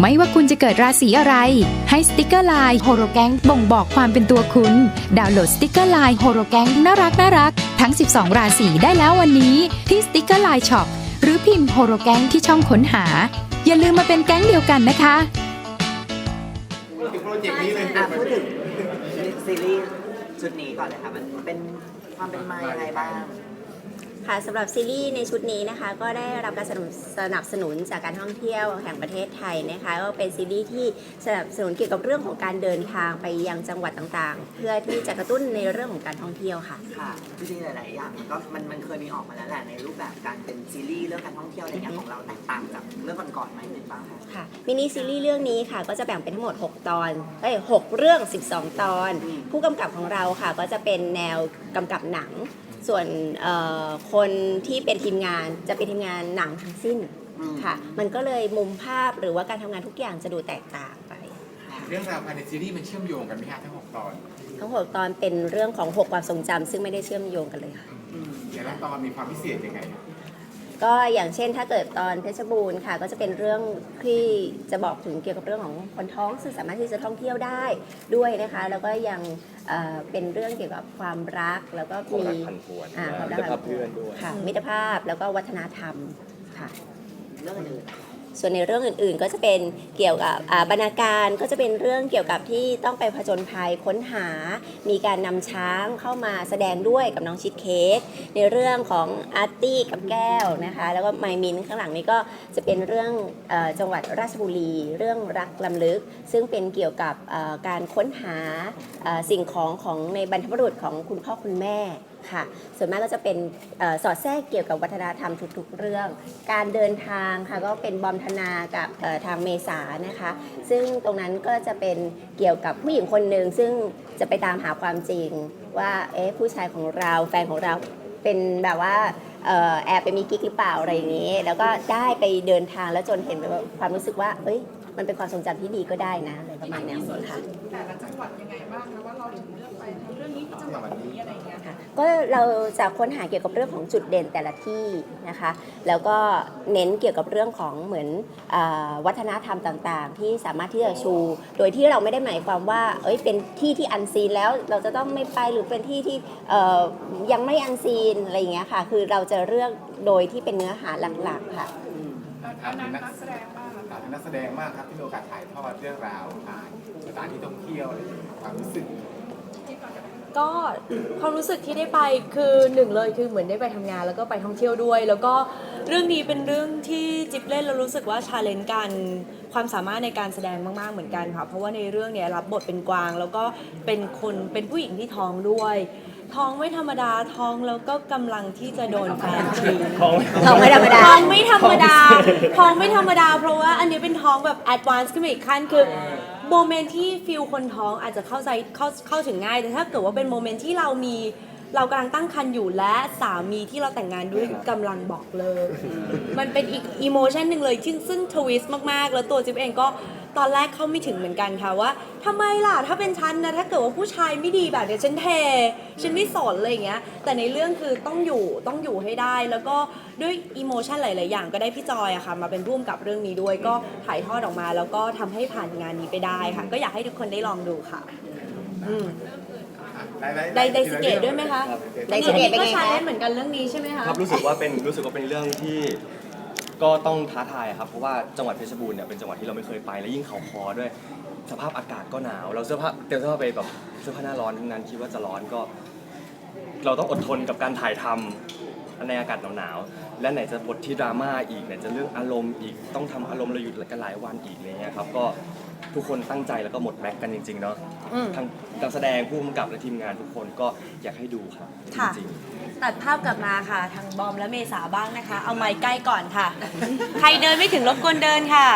ไม่ว่าคุณจะเกิดราศีอะไร ให้สติกเกอร์ไลน์โฮโรแกงบ่งบอกความเป็นตัวคุณ ดาวน์โหลดสติกเกอร์ไลน์โฮโรแกงน่ารักน่ารักทั้ง 12 ราศีได้แล้ววันนี้ที่สติกเกอร์ไลน์ช็อปหรือพิมพ์โฮโรแกงที่ช่องค้นหา อย่าลืมมาเป็นแก๊งเดียวกันนะคะ พูดถึงโปรเจกต์นี้เลยอะพูดถึงซีรีส์ชุดนี้ก่อนเลยค่ะ มันเป็นความเป็นมายังไงบ้าง ค่ะสำหรับซีรีส์ในชุดนี้นะคะก็ได้รับการสนับสนับสนุนจากการท่องเที่ยวแห่งประเทศไทยนะคะก็เป็นซีรีส์ที่สนับสนุนเกี่ยวกับเรื่องของการเดินทางไปยังจังหวัดต่างๆ เพื่อที่จะกระตุ้นในเรื่องของการท่องเที่ยวค่ะ ค่ะจริงๆหลายๆอย่างก็มันมันเคยมีออกมาแล้วแหละในรูปแบบการเป็นซีรีส์เรื่องการท่องเที่ยวอะไรอย่างเงี้ยของเราแตกต่างจากเรื่องก่อนๆไหมหรือเปล่าคะค่ะมินิซีรีส์เรื่องนี้ค่ะก็จะแบ่งเป็นทั้งหมด 6 ตอนเอ้ย6เรื่อง 12 ตอน ผู้กำกับของเราค่ะก็จะเป็นแนวกำกับหนัง ส่วนเอ่อคนที่เป็นทีมงานจะเป็นทีมงานหนังทั้งสิ้นอืมค่ะ มันก็เลยมุมภาพหรือว่าการทำงานทุกอย่างจะดูแตกต่างไป เรื่องราวภายในซีรีส์มันเชื่อมโยงกันไหมฮะทั้งหกตอน ทั้งหกตอนเป็นเรื่องของ6ความทรงจำซึ่งไม่ได้เชื่อมโยงกันเลยค่ะอืมแต่ละตอนมีความพิเศษยังไง ก็อย่างเช่นถ้าเกิดตอนเพชรบูรณ์ค่ะ ก็จะเป็นเรื่องที่จะบอกถึงเกี่ยวกับเรื่องของคนท้องซึ่งสามารถที่จะท่องเที่ยวได้ด้วยนะคะ แล้วก็ยังเอ่อเป็นเรื่องเกี่ยวกับความรักแล้วก็มีความรักพันพวนอ่าความรักมิตรภาพเพื่อนด้วย ค่ะมิตรภาพแล้วก็วัฒนธรรมค่ะ เรื่องอื่น ส่วนในเรื่องอื่นๆ ก็จะเป็นเกี่ยวกับบรรณาการก็จะเป็นเรื่องเกี่ยวกับที่ต้องไปผจญภัยค้นหา มีการนำช้างเข้ามาแสดงด้วยกับน้องชิดเค้กในเรื่องของอาร์ตี้กับแก้วนะคะแล้วก็ไมมินข้างหลังนี้ก็จะเป็นเรื่องอจังหวัดราชบุรี เรื่องรักลำลึก ซึ่งเป็นเกี่ยวกับการค้นหาสิ่งของของในบรรพบุรุษของคุณพ่อคุณแม่ ค่ะ ส่วนมากก็จะเป็นออสอดแทรกเกี่ยวกับวัฒนธรรมทุกๆ เรื่อง การเดินทางค่ะก็เป็นบอมธนากับทางเมษานะคะ ซึ่งตรงนั้นก็จะเป็นเกี่ยวกับผู้หญิงคนหนึ่งซึ่งจะไปตามหาความจริงว่าเอ๊ะผู้ชายของเราแฟนของเราเป็นแบบว่าออแอบไปมีกิ๊กหรือเปล่าอะไรอย่างนี้ แล้วก็ได้ไปเดินทางแล้วจนเห็นแบบความรู้สึกว่าเอ้ย มันเป็นความทรงจำที่ดีก็ได้นะอะไรประมาณนั้นค่ะ แต่ละจังหวัดยังไงบ้างนะว่าเราถึงเลือกไปทำเรื่องนี้ที่จังหวัดนี้อะไรอย่างเงี้ยค่ะ ก็เราจะค้นหาเกี่ยวกับเรื่องของจุดเด่นแต่ละที่นะคะ แล้วก็เน้นเกี่ยวกับเรื่องของเหมือนอาวัฒนธรรมต่างๆ ที่สามารถที่จะชู โดยที่เราไม่ได้หมายความว่า เอ้ยเป็นที่ที่อันซีนแล้วเราจะต้องไม่ไปหรือเป็นที่ที่เอ่อยังไม่อันซีนอะไรอย่างเงี้ยค่ะ คือเราจะเลือกโดยที่เป็นเนื้อหาหลักๆค่ะถามถึงนักแสดง มากถามถึงนักแสดงมากครับที่มีโอกาสถ่ายทอดเรื่องราวผ่านสถานที่ท่องเที่ยวอะไรอย่างเงี้ยความรู้สึกก็ความรู้สึกที่ได้ไปคือหนึ่งเลยคือเหมือนได้ไปทำงานแล้วก็ไปท่องเที่ยวด้วย แล้วก็เรื่องนี้เป็นเรื่องที่จิ๊บเล่นแล้วรู้สึกว่าชาเลนจ์กันความสามารถในการแสดงมาก ๆ เหมือนกันค่ะเพราะว่าในเรื่องเนี้ยรับบทเป็นกวาง แล้วก็เป็นคนเป็นผู้หญิงที่ท้องด้วย ท้องไม่ธรรมดาท้องแล้วก็กำลังที่จะโดนแฟนทิ้งท้องไม่ธรรมดา ท้องไม่ธรรมดา ท้องไม่ธรรมดา เพราะว่าอันนี้เป็นท้องแบบแอดวานซ์ขึ้นมาอีกขั้นคือโมเมนต์ที่ฟิลคนท้องอาจจะเข้าใจเข้าเข้าถึงง่าย แต่ถ้าเกิดว่าเป็นโมเมนต์ที่เรามีเรากำลังตั้งครรภ์อยู่และสามีที่เราแต่งงานด้วยกำลังบอกเลิกมันเป็นอีกอิโมชันหนึ่งเลยซึ่งซึ่งทวิสต์มากๆ แล้วตัวจิ๊บเองก็ ตอนแรกเข้าไม่ถึงเหมือนกันค่ะว่าทำไมล่ะถ้าเป็นฉันนะถ้าเกิดว่าผู้ชายไม่ดีแบบเนี้ยฉันเทฉันไม่สนอะไรอย่างเงี้ย แต่ในเรื่องคือต้องอยู่ต้องอยู่ให้ได้ แล้วก็ด้วยอิโมชันหลาย ๆ อย่างก็ได้พี่จอยอะค่ะ มาเป็นร่วมกับเรื่องนี้ด้วย ก็ถ่ายทอดออกมา แล้วก็ทำให้ผ่านงานนี้ไปได้ค่ะ ก็อยากให้ทุกคนได้ลองดูค่ะอืมไดไดสเกตด้วยไหมคะไดสเกตเป็นไงคะก็ชาเลนจ์เหมือนกันเรื่องนี้ใช่ไหมคะครับรู้สึกว่าเป็นรู้สึกว่าเป็นเรื่องที่ ก็ต้องท้าทายครับเพราะว่าจังหวัดเพชรบูรณ์เนี่ยเป็นจังหวัดที่เราไม่เคยไปและยิ่งเขาคอด้วย สภาพอากาศก็หนาว เราเสื้อผ้าเตรียมเสื้อผ้าไปแบบเสื้อผ้าหน้าร้อนทั้งนั้นคิดว่าจะร้อนก็ เราต้องอดทนกับการถ่ายทำ ในอากาศหนาวๆและไหนจะบทที่ดราม่าอีกไหนจะเรื่องอารมณ์อีกต้องทำอารมณ์เราหยุดกันหลายวันอีกอะไรเงี้ยครับก็ทุกคนตั้งใจแล้วก็หมดแม็กกันจริงๆเนาะอืม ทั้งนักแสดงผู้กำกับและทีมงานทุกคนก็อยากให้ดูครับจค่ะริงๆ ตัดภาพกลับมาค่ะ ทางบอมและเมษาบ้างนะคะ เอาไม้ใกล้ก่อนค่ะ ใครเดินไม่ถึงรบกวนเดินค่ะ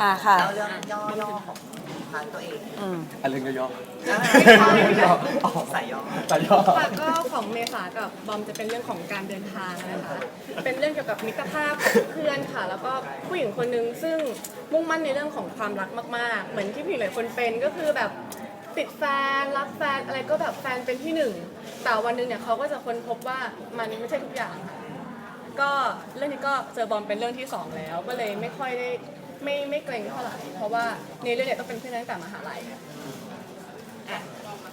อ่าค่ะแล้วเรื่องย่อๆของ ทางตัวเองอืม อันเรื่องย่อใส่ย่อๆแต่ย่อ ค่ะก็ของเมษากับบอมจะเป็นเรื่องของการเดินทางนะคะ เป็นเรื่องเกี่ยวกับมิตรภาพของเพื่อนค่ะ แล้วก็ผู้หญิงคนนึงซึ่งมุ่งมั่นในเรื่องของความรักมาก ๆ เหมือนที่ผู้หญิงหลายคนเป็นก็คือแบบติดแฟนรักแฟนอะไรก็แบบแฟนเป็นที่หนึ่ง แต่วันหนึ่งเนี่ยเขาก็จะค้นพบว่ามันไม่ใช่ทุกอย่างค่ะ ก็เรื่องนี้ก็เจอบอมเป็นเรื่องที่สองแล้ว ก็เลยไม่ค่อยได้ ไม่ไม่เกรงเท่าไหร่เพราะว่าในเรื่องเนี้ยต้องเป็นเพื่อนตั้งแต่มหาลัยอะ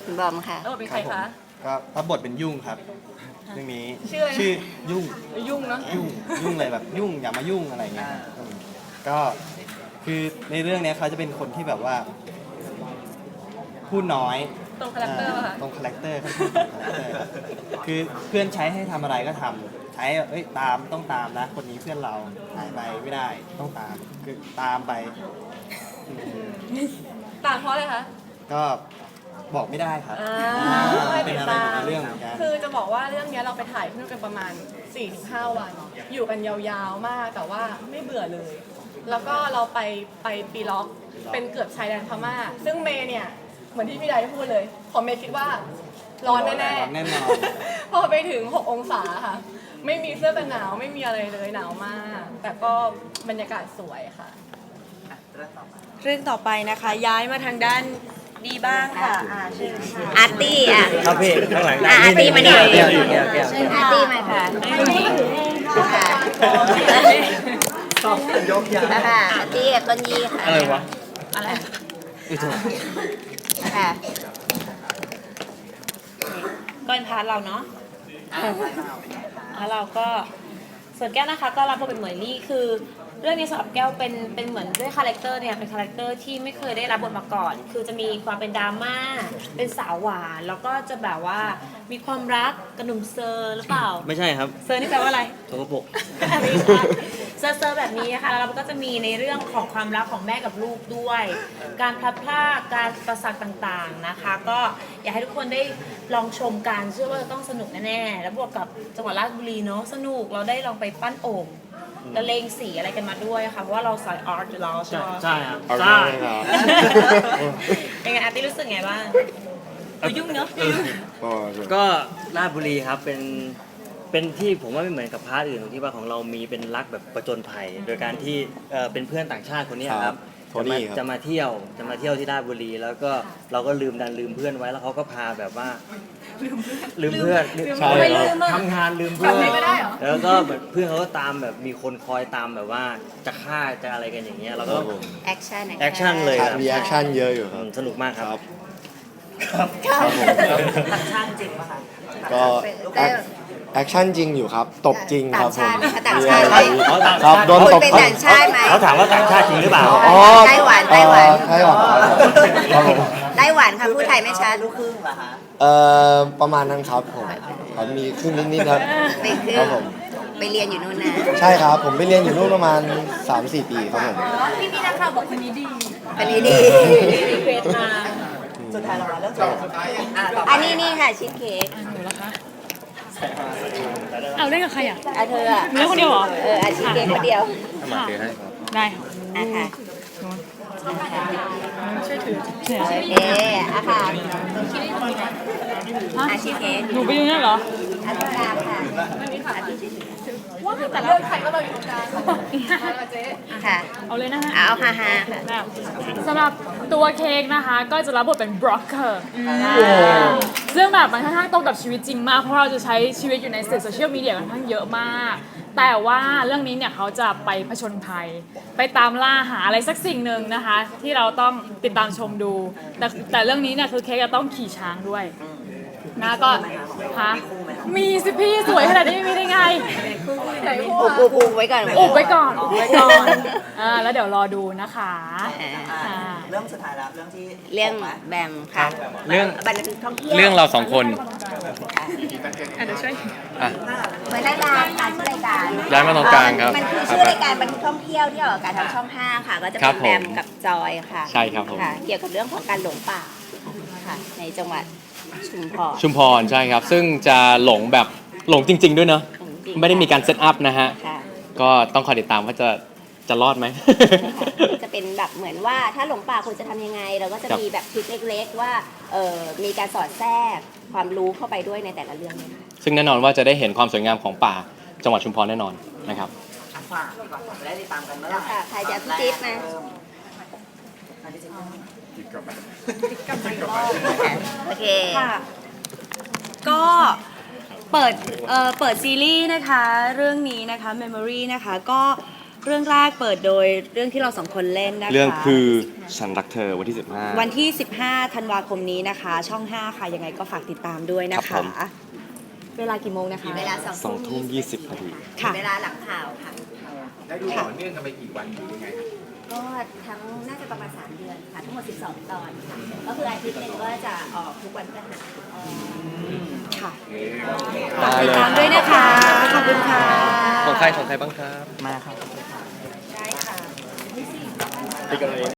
คุณบอมค่ะแล้วบทเป็นใครคะ ก็รับบทเป็นยุ่งครับเรื่องนี้ชื่ออะไรนะชื่อยุ่งยุ่งเนาะยุ่งยุ่งเลยแบบยุ่งอย่ามายุ่งอะไรเงี้ยครับอืมก็คือในเรื่องเนี้ยเขาจะเป็นคนที่แบบว่าพูดน้อย ตรงคาแรคเตอร์ป่ะคะ ตรงคาแรคเตอร์ค่อนข้างตรงคาแรคเตอร์ครับคือเพื่อนใช้ให้ทำอะไรก็ทำ ใช้เอ้ยตามต้องตามนะคนนี้เพื่อนเราหายไปไม่ได้ต้องตามคือตามไปอืมต่างเพราะอะไรคะ ก็บอกไม่ได้ครับอ่าอ่าเป็นอะไรอยู่ในเรื่องเหมือนกัน คือจะบอกว่าเรื่องเนี้ยเราไปถ่ายที่นู่นกันประมาณ 4-5 วัน อยู่กันยาวๆมากแต่ว่าไม่เบื่อเลย แล้วก็เราไปไปปีล็อก เป็นเกือบชายแดนพม่า ซึ่งเมย์เนี่ย เหมือนที่พี่ไดพูดเลย ของเมย์คิดว่า ร้อนแน่ร้อนแน่นอน พอไปถึง 6 องศาค่ะ ไม่มีเสื้อกันหนาวไม่มีอะไรเลยหนาวมาก แต่ก็บรรยากาศสวยค่ะอะ เรื่องต่อไปเรื่องต่อไปนะคะ ย้ายมาทางด้านดีบ้างค่ะอ่าเชิญค่ะ อาร์ตี้อะ ครับพี่ข้างหลังอะอาร์ตี้มาเนี่ยเกี่ยวเกี่ยวเกี่ยวเชิญอาร์ตี้มาค่ะค่ะค่ะอาร์ตี้กับต้นยี่ค่ะอะไรวะ อะไรค่ะ ก็เป็นพาร์ทเราเนาะอะไปมาเอาเป็นไงคะแล้วเราก็ส่วนแก้วนะคะก็รับบทเป็นเหมยลี่คือเรื่องนี้สำหรับแก้วเป็นเป็นเหมือนด้วยคาแรคเตอร์เนี่ยเป็นคาแรคเตอร์ที่ไม่เคยได้รับบทมาก่อน คือจะมีความเป็นดราม่าเป็นสาวหวานแล้วก็จะแบบว่ามีความรักกระหนุ่มเซอร์หรือเปล่า ไม่ใช่ครับ เซอร์นี่แปลว่าอะไรสกปรกไม่ใช่เซ อร์เซอร์แบบนี้นะคะแล้วเราก็จะมีในเรื่องของความรักของแม่กับลูกด้วย การพลัดพรากการประสาทต่างๆนะคะ ก็อยากให้ทุกคนได้ลองชมกันเชื่อว่าจะต้องสนุกแน่ๆแล้วบวกกับจังหวัดราชบุรีเนาะสนุกเราได้ลองไปปั้นโอ่งละเลงสีอะไรกันมาด้วยค่ะเพราะว่าเราสายอาร์ตอยู่แล้วใช่ไหมใช่ครับใช่เป็นไงอาร์ตี้รู้สึกไงบ้างดูยุ่งเนาะก็ราชบุรีครับเป็น เป็นที่ผมว่าไม่เหมือนกับพาร์ทอื่นตรงที่ว่าของเรามีเป็นรักแบบประจนภัย โดยการที่เอ่อเป็นเพื่อนต่างชาติคนเนี้ยคครัรับบโทนี่ครับ จะมาเที่ยวจะมาเที่ยวที่ราชบุรี แล้วก็เราก็ลืมดันลืมเพื่อนไว้แล้วเขาก็พาแบบว่าลืมเพื่อนลืมใช่ เพื่อนครับ ทำงานลืมแบเพื่อบนนี้ก็ได้เหรอ แล้วก็แบบเพื่อนเขาก็ตามแบบมีคนคอยตามแบบว่าจะฆ่าจะอะไรกันอย่างเงี้ยเราก็ แอคชั่นแอคชั่นเลยคครัรับบมีแอคชั่นเยอะอยู่คอืรับมสนุกมากครับ ครับผมต่างชาติจริงปะคะ ก็แอค แอคชั่นจริงอยู่ครับตบจริงครับผมต่างชาติไหมอ๋อต่างคชารับติโดนคุณตบเป็นต่างชาติไหมเขาถามว่าต่างชาติจริงหรือเปล่า อ๋อไต้หวันไต้หวันเอ่อไต้หวันครับผมไต้หวันค่ะพูดไทยไม่ชัดลูกครึ่งเหรอคะเอ่อประมาณนั้นครับผมครับมีครึ่งนิดๆครับไปคือครับผมไปเรียนอยู่นู่นนะใช่ครับ ผมไปเรียนอยู่นู่นประมาณ 3-4 ปีครับผมพี่พี่นักข่าวบอกคนนี้ดีอันนี้ดี รีเควสมาสุดท้ายเรามาเรื่องสุดท้ายอะต่อไปอันนี้นี่ค่ะชีสเค้ก เอาเล่นกับใครอะอะเธออะเล่นคนเดียวเหรอ เอออะชีสเค้กคนเดียวค่ะได้ค่ะอะค่ะช่วยถือโอเคอะค่ะอะชีสเค้กหนูไปอยู่นั่นเหรออะตรงกลางค่ะแต่เรื่องใครก็เราอยู่ตรงกลางค่ะมาเจ๊ค่ะเอาเลยนะฮะอะเอาฮ่าฮ่าค่ะได้สำหรับตัวเค้กนะคะ ก็จะรับบทเป็นบล็อกเกอร์ ซึ่งแบบมันค่อนข้างตรงกับชีวิตจริงมาก เพราะเราจะใช้ชีวิตอยู่ในสื่อโซเชียลมีเดียค่อนข้างเยอะมาก แต่ว่าเรื่องนี้เนี่ยเขาจะไปผจญภัย ไปตามล่าหาอะไรสักสิ่งหนึ่งนะคะ ที่เราต้องติดตามชมดู แต่แต่เรื่องนี้เนี่ยคือเค้กจะต้องขี่ช้างด้วย นะก็ฮะมีสิพี่สวยขนาดนี้ไม่มีได้ไงไหนพูอุดบอุบอุบไว้ก่อนอุบไว้ก่อนอุบไว้ก่อนอ่าแล้วเดี๋ยวรอดูนะคะอ่าอะเรื่องสุดท้ายแล้วเรื่องที่เรื่องหกไหมแบมค่ะเรื่องบันทึกท่องเที่ยวเรื่องเราสองคนเหมือนรายการค่ะชื่อรายการย้ายมาตรงกลางครับมันคือชื่อรายการบันทึกท่องเที่ยวที่ออกอากาศทางช่อง5ค่ะ ก็จะครัเป็บนผมแบมกับจอยค่ะ ใช่ครับผมค่ะเกี่ยวกับเรื่องของการหลงป่าค่ะในจังหวัด ชุมพรชุมพรใช่ครับ ซึ่งจะหลงแบบหลงจริง ๆ ด้วยเนอะหลงจริงไม่ได้มีการเซตอัพนะฮะ ค่ะก็ต้องคอยติดตามว่าจะจะรอดไหม จะเป็นแบบเหมือนว่าถ้าหลงป่าคุณจะทำยังไง เราก็จะครับ มีแบบทริคเล็ก ๆ ว่าเออมีการสอดแทรกความรู้เข้าไปด้วยในแต่ละเรื่องเลยค่ะ ซึ่งแน่นอนว่าจะได้เห็นความสวยงามของป่าจังหวัดชุมพรแน่นอนนะครับ อะฝากดีกว่าจะได้ติดตามกันเมื่อไหร่ค่ะใครจะพี่จิ๊บมา เริ่ใครจะ จิ๊บมาโอเค ค่ะ ก็เปิดเอ่อเปิดซีรีส์นะคะ เรื่องนี้นะคะ Memory นะคะ ก็เรื่องแรกเปิดโดยเรื่องที่เราสองคนเล่นนะคะ เรื่องคือฉันรักเธอวันที่ 15 วันที่ 15 ธันวาคมนี้นะคะ ช่อง 5 ค่ะ ยังไงก็ฝากติดตามด้วยนะครัคะ บผม เวลากี่โมงนะคะ เวลาสองสองทุ่ทุ่มมยี่สิบนาทีค่ะ เวลาหลังข่าวค่ะ ได้ดูต่อเนื่องกันไปกี่วันหรือยังไงครับ ก็ทั้งน่าจะประมาณ 3 เดือนค่ะ ทั้งหมด 12 ตอนค่ะ ก็คืออาทิตย์หนึงก็จะออกทุกวันพฤหัสค่ะได้ติดเลยตามด้วยนะคะ ขอบคุณค่ะ ของใครของใครบ้างครับ มาครับ ได้ค่ะไปกันเลย